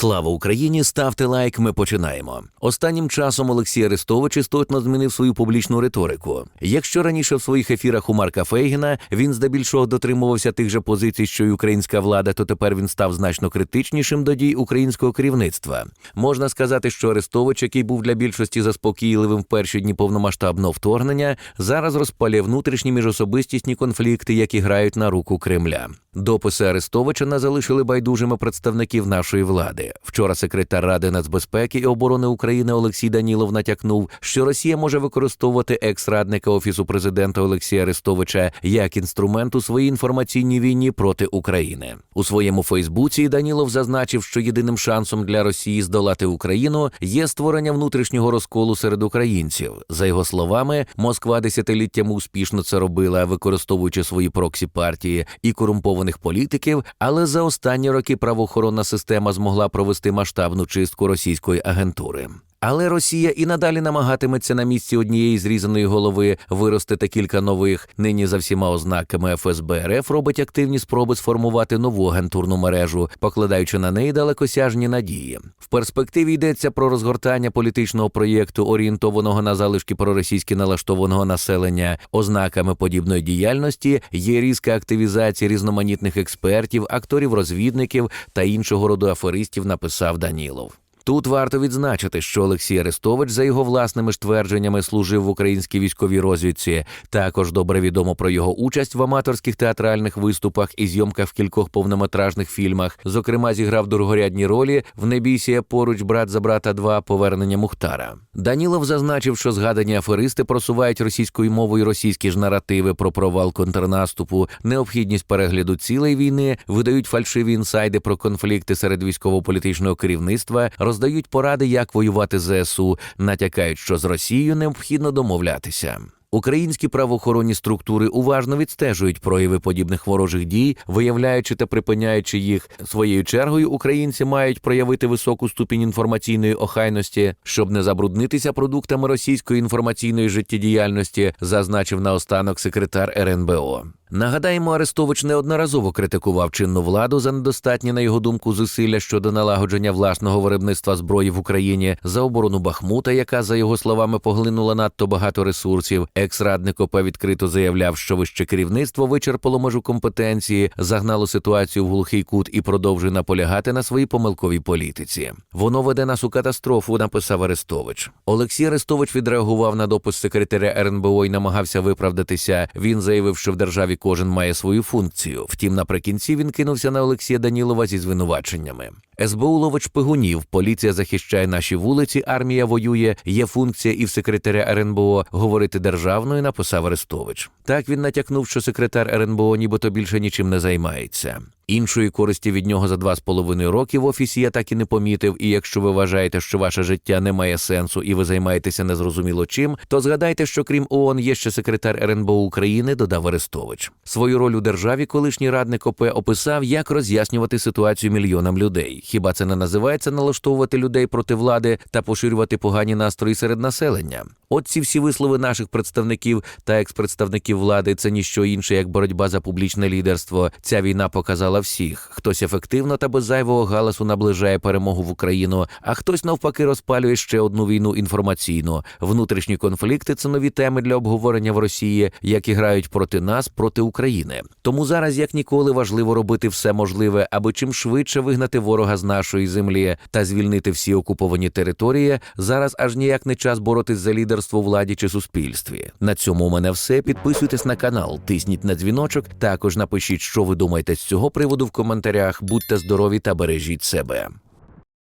Слава Україні! Ставте лайк. Ми починаємо. Останнім часом Олексій Арестович істотно змінив свою публічну риторику. Якщо раніше в своїх ефірах у Марка Фейгіна він здебільшого дотримувався тих же позицій, що й українська влада, то тепер він став значно критичнішим до дій українського керівництва. Можна сказати, що Арестович, який був для більшості заспокійливим в перші дні повномасштабного вторгнення, зараз розпалює внутрішні міжособистісні конфлікти, які грають на руку Кремля. Дописи Арестовича залишили байдужими представників нашої влади. Вчора секретар Ради нацбезпеки і оборони України Олексій Данілов натякнув, що Росія може використовувати екс-радника офісу президента Олексія Арестовича як інструмент у своїй інформаційній війні проти України. У своєму Фейсбуці Данілов зазначив, що єдиним шансом для Росії здолати Україну є створення внутрішнього розколу серед українців. За його словами, Москва десятиліттями успішно це робила, використовуючи свої проксі партії і корумпованих політиків. Але за останні роки правоохоронна система змогла провести масштабну чистку російської агентури. Але Росія і надалі намагатиметься на місці однієї зрізаної голови виростити кілька нових. Нині за всіма ознаками ФСБ РФ робить активні спроби сформувати нову агентурну мережу, покладаючи на неї далекосяжні надії. В перспективі йдеться про розгортання політичного проєкту, орієнтованого на залишки проросійськи налаштованого населення. Ознаками подібної діяльності є різка акtivізація різноманітних експертів, акторів-розвідників та іншого роду аферистів, написав Данілов. Тут варто відзначити, що Олексій Арестович, за його власними ж твердженнями, служив в українській військовій розвідці. Також добре відомо про його участь в аматорських театральних виступах і зйомках в кількох повнометражних фільмах. Зокрема, зіграв другорядні ролі в Небійсія поруч брат за брата 2 повернення Мухтара. Данілов зазначив, що згадані аферисти просувають російською мовою російські ж наративи про провал контрнаступу, необхідність перегляду цілей війни, видають фальшиві інсайди про конфлікти серед військово-політичного керівництва роздають поради, як воювати з ЗСУ, натякають, що з Росією необхідно домовлятися. Українські правоохоронні структури уважно відстежують прояви подібних ворожих дій, виявляючи та припиняючи їх. Своєю чергою українці мають проявити високу ступінь інформаційної охайності, щоб не забруднитися продуктами російської інформаційної життєдіяльності, зазначив наостанок секретар РНБО. Нагадаємо, Арестович неодноразово критикував чинну владу за недостатні, на його думку, зусилля щодо налагодження власного виробництва зброї в Україні за оборону Бахмута, яка, за його словами, поглинула надто багато ресурсів. Екс-радник ОП відкрито заявляв, що вище керівництво вичерпало межу компетенції, загнало ситуацію в глухий кут і продовжує наполягати на своїй помилковій політиці. Воно веде нас у катастрофу, написав Арестович. Олексій Арестович відреагував на допис секретаря РНБО і намагався виправдатися. Він заявив, що в державі кожен має свою функцію. Втім, наприкінці він кинувся на Олексія Данілова зі звинуваченнями. СБУ ловить шпигунів, поліція захищає наші вулиці, армія воює. Є функція і в секретаря РНБО говорити державною, написав Арестович. Так він натякнув, що секретар РНБО нібито більше нічим не займається. Іншої користі від нього за два з половиною роки в офісі я так і не помітив. І якщо ви вважаєте, що ваше життя не має сенсу і ви займаєтеся незрозуміло чим, то згадайте, що крім ООН є ще секретар РНБО України, додав Арестович. Свою роль у державі колишній радник ОП описав, як роз'яснювати ситуацію мільйонам людей. Хіба це не називається налаштовувати людей проти влади та поширювати погані настрої серед населення? От ці всі вислови наших представників та експредставників влади це ніщо інше, як боротьба за публічне лідерство. Ця війна показала всіх. Хтось ефективно та без зайвого галасу наближає перемогу в Україну, а хтось навпаки розпалює ще одну війну інформаційну. Внутрішні конфлікти це нові теми для обговорення в Росії, які грають проти нас, проти України. Тому зараз як ніколи важливо робити все можливе, аби чим швидше вигнати ворога з нашої землі та звільнити всі окуповані території. Зараз аж ніяк не час боротись за лідерство владі чи суспільстві. На цьому у мене все. Підписуйтесь на канал, тисніть на дзвіночок. Також напишіть, що ви думаєте з цього приводу в коментарях. Будьте здорові та бережіть себе.